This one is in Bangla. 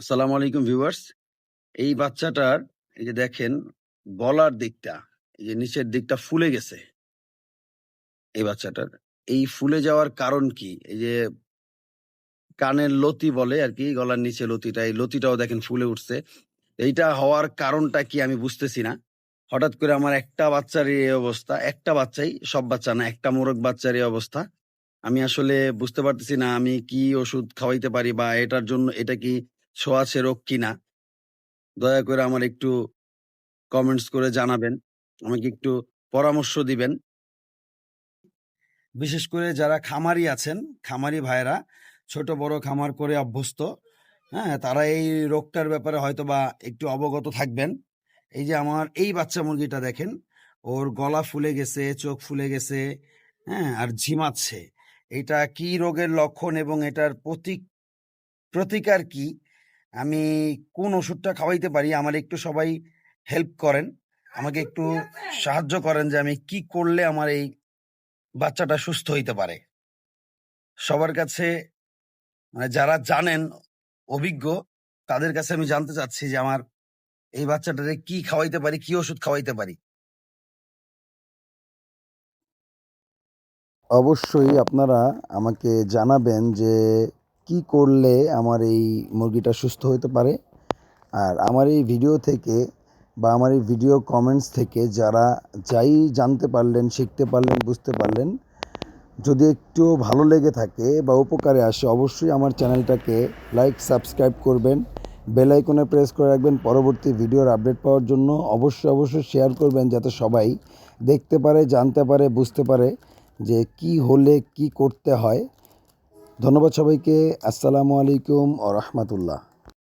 আসসালামু আলাইকুম ভিউয়ার্স। এই বাচ্চাটার, এই যে দেখেন, গলার দিকটা, এই যে নিচের দিকটা ফুলে গেছে। এই বাচ্চাটার, এই ফুলে যাওয়ার কারণ কি? এই যে কানের লতি বলে আর কি, গলার নিচে লতিটা, এই লতিটাও দেখেন ফুলে উঠছে। এইটা হওয়ার কারণটা কি আমি বুঝতেছি না। হঠাৎ করে আমার একটা বাচ্চার এই অবস্থা, একটা বাচ্চাই, সব বাচ্চা না, একটা মোরগ বাচ্চার এই অবস্থা। আমি আসলে বুঝতে পারতেছি না আমি কি ওষুধ খাওয়াইতে পারি বা এটার জন্য, এটা কি ছোঁয়াচে রোগ কিনা দয়া করে আমার একটু কমেন্টস করে জানাবেন। আমাকে একটু পরামর্শ দিবেন। বিশেষ করে যারা খামারি আছেন, খামারি ভাইরা ছোট, বড় খামার করে অভ্যস্ত হ্যাঁ তারা এই রোগটার ব্যাপারে হয়তো বা একটু অবগত থাকবেন। এই যে আমার এই বাচ্চা মুরগিটা দেখেন, ওর গলা ফুলে গেছে, চোখ ফুলে গেছে হ্যাঁ আর ঝিমাচ্ছে। এটা কি রোগের লক্ষণ এবং এটার প্রতিক প্রতিকার কি? আমি কোন ওষুধটা খাওয়াইতে পারি? আমার একটু সবাই হেল্প করেন। আমাকে একটু সাহায্য করেন যে আমি কি করলে আমার এই বাচ্চাটা সুস্থ হইতে পারে। সবার কাছে মানে যারা জানেন, অভিজ্ঞ, তাদের কাছে আমি জানতে চাচ্ছি যে আমার এই বাচ্চাটারে কি খাওয়াইতে পারি, কি ওষুধ খাওয়াইতে পারি? অবশ্যই আপনারা আমাকে জানাবেন যে কি করলে আমার এই মুরগিটা সুস্থ হতে পারে? আর আমার এই ভিডিও থেকে বা আমার এই ভিডিও কমেন্টস থেকে যারা যাই জানতে পারলেন, শিখতে পারলেন, বুঝতে পারলেন, যদি একটু ভালো লেগে থাকে বা উপকারে আসে, অবশ্যই আমার চ্যানেলটাকে লাইক সাবস্ক্রাইব করবেন। বেল আইকনে প্রেস করে রাখবেন। পরবর্তী ভিডিওর আপডেট পাওয়ার জন্য অবশ্যই অবশ্যই শেয়ার করবেন যাতে সবাই দেখতে পারে, জানতে পারে, বুঝতে পারে যে কি হলে কি করতে হয়। ধন্যবাদ সবাইকে। আসসালামু আলাইকুম ও রহমতুল্লাহ।